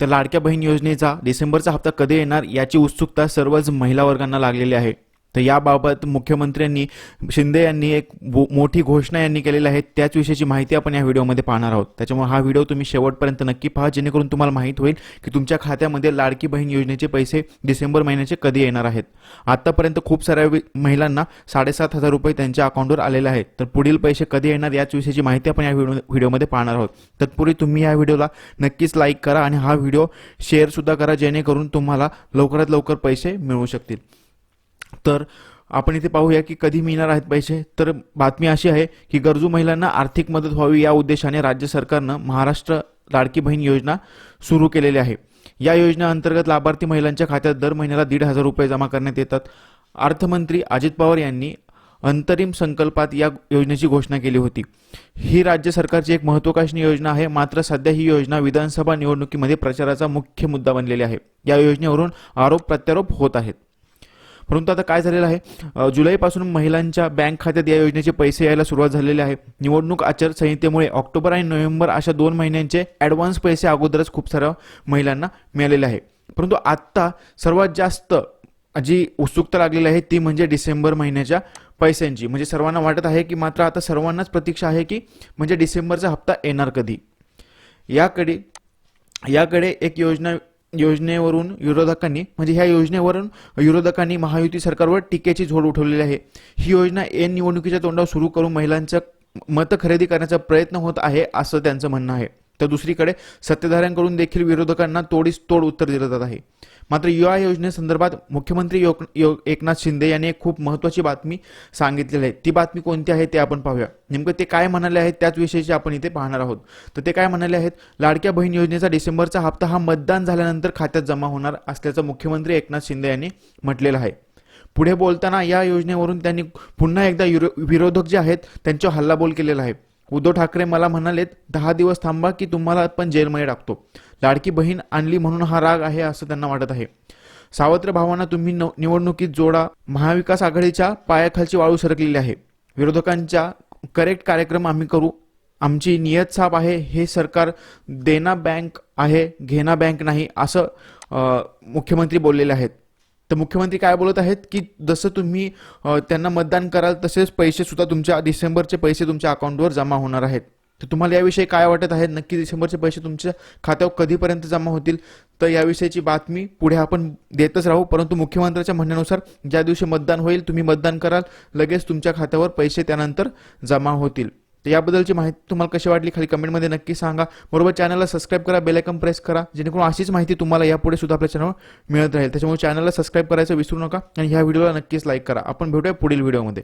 तर लाडक्या बहीण योजनेचा डिसेंबरचा हप्ता कधी येणार याची उत्सुकता सर्वच महिला वर्गांना लागलेली आहे. तर याबाबत मुख्यमंत्र्यांनी शिंदे यांनी एक मोठी घोषणा यांनी केलेली आहे. त्याच विषयीची माहिती आपण या व्हिडिओमध्ये पाहणार आहोत. त्याच्यामुळे हा व्हिडिओ तुम्ही शेवटपर्यंत नक्की पहा जेणेकरून तुम्हाला माहीत होईल की तुमच्या खात्यामध्ये लाडकी बहीण योजनेचे पैसे डिसेंबर महिन्याचे कधी येणार आहेत. आतापर्यंत खूप साऱ्या महिलांना साडेसात हजार रुपये त्यांच्या अकाउंटवर आलेले आहेत. तर पुढील पैसे कधी येणार याच विषयीची माहिती आपण या व्हिडिओ व्हिडिओमध्ये पाहणार आहोत. तत्पूर्वी तुम्ही या व्हिडिओला नक्कीच लाईक करा आणि हा व्हिडिओ शेअरसुद्धा करा जेणेकरून तुम्हाला लवकरात लवकर पैसे मिळू शकतील. तर आपण इथे पाहूया की कधी मिळणार आहेत पैसे. तर बातमी अशी आहे की गरजू महिलांना आर्थिक मदत व्हावी या उद्देशाने राज्य सरकारनं महाराष्ट्र लाडकी बहीण योजना सुरू केलेली आहे. या योजनेअंतर्गत लाभार्थी महिलांच्या खात्यात दर महिन्याला दीड हजार रुपये जमा करण्यात येतात. अर्थमंत्री अजित पवार यांनी अंतरिम संकल्पात या योजनेची घोषणा केली होती. ही राज्य सरकारची एक महत्वाकांक्षी योजना आहे. मात्र सध्या ही योजना विधानसभा निवडणुकीमध्ये प्रचाराचा मुख्य मुद्दा बनलेली आहे. या योजनेवरून आरोप प्रत्यारोप होत आहेत. परंतु आता काय झालेलं आहे? जुलैपासून महिलांच्या बँक खात्यात या योजनेचे पैसे यायला सुरुवात झालेली आहे. निवडणूक आचारसंहितेमुळे ऑक्टोबर आणि नोव्हेंबर अशा दोन महिन्यांचे ॲडव्हान्स पैसे अगोदरच खूप साऱ्या महिलांना मिळालेले आहे. परंतु आत्ता सर्वात जास्त जी उत्सुकता लागलेली आहे ती म्हणजे डिसेंबर महिन्याच्या पैशांची. म्हणजे सर्वांना वाटत आहे की मात्र आता सर्वांनाच प्रतीक्षा आहे की म्हणजे डिसेंबरचा हप्ता येणार कधी? याकडे याकडे एक योजना योजनेवरून विरोधकांनी म्हणजे ह्या योजनेवरून विरोधकांनी महायुती सरकारवर टीकेची झोड उठवलेली आहे. ही योजना एन निवडणुकीच्या तोंडावर सुरू करून महिलांचं मत खरेदी करण्याचा प्रयत्न होत आहे असं त्यांचं म्हणणं आहे. तर दुसरीकडे सत्ताधाऱ्यांकडून देखील विरोधकांना तोडीस तोड उत्तर दिलं जात आहे. मात्र या योजनेसंदर्भात मुख्यमंत्री योग योग एकनाथ शिंदे यांनी एक खूप महत्त्वाची बातमी सांगितलेली आहे. ती बातमी कोणती आहे ते आपण पाहूया. नेमकं ते काय म्हणाले आहेत त्याच विषयीची आपण इथे पाहणार आहोत. तर ते काय म्हणाले आहेत? लाडक्या बहीण योजनेचा डिसेंबरचा हप्ता हा मतदान झाल्यानंतर खात्यात जमा होणार असल्याचं मुख्यमंत्री एकनाथ शिंदे यांनी म्हटलेलं आहे. पुढे बोलताना या योजनेवरून त्यांनी पुन्हा एकदा युरो विरोधक जे आहेत त्यांच्यावर हल्लाबोल केलेला आहे. उद्धव ठाकरे मला म्हणालेत दहा दिवस थांबा की तुम्हाला पण जेलमध्ये टाकतो. लाडकी बहीण आणली म्हणून हा राग आहे असं त्यांना वाटत आहे. सावत्र भावांना तुम्ही निवडणुकीत जोडा. महाविकास आघाडीच्या पायाखालची वाळू सरकलेली आहे. विरोधकांच्या करेक्ट कार्यक्रम आम्ही करू. आमची नियत साप आहे हे सरकार देना बँक आहे घेना बँक नाही असं मुख्यमंत्री बोललेले आहेत. तर मुख्यमंत्री काय बोलत आहेत की जसं तुम्ही त्यांना मतदान कराल तसेच पैसे सुद्धा तुमच्या डिसेंबरचे पैसे तुमच्या अकाउंटवर जमा होणार आहेत. तर तुम्हाला याविषयी काय वाटत आहे? नक्की डिसेंबरचे पैसे तुमच्या खात्यावर कधीपर्यंत जमा होतील? तर याविषयीची बातमी पुढे आपण देतच राहू. परंतु मुख्यमंत्र्याच्या म्हणण्यानुसार ज्या दिवशी मतदान होईल तुम्ही मतदान कराल लगेच तुमच्या खात्यावर पैसे त्यानंतर जमा होतील. तर याबद्दलची माहिती तुम्हाला कशी वाटली खाली कमेंटमध्ये नक्की सांगा. बरोबर चॅनलला सबस्क्राईब करा बेलायकन प्रेस करा जेणेकरून अशीच माहिती तुम्हाला यापुढे सुद्धा आपल्या चॅनलवर मिळत राहील. त्याच्यामुळे चॅनलला सबस्क्राईब करायचं विसरू नका आणि ह्या व्हिडिओला नक्कीच लाईक करा. आपण भेटूया पुढील व्हिडिओमध्ये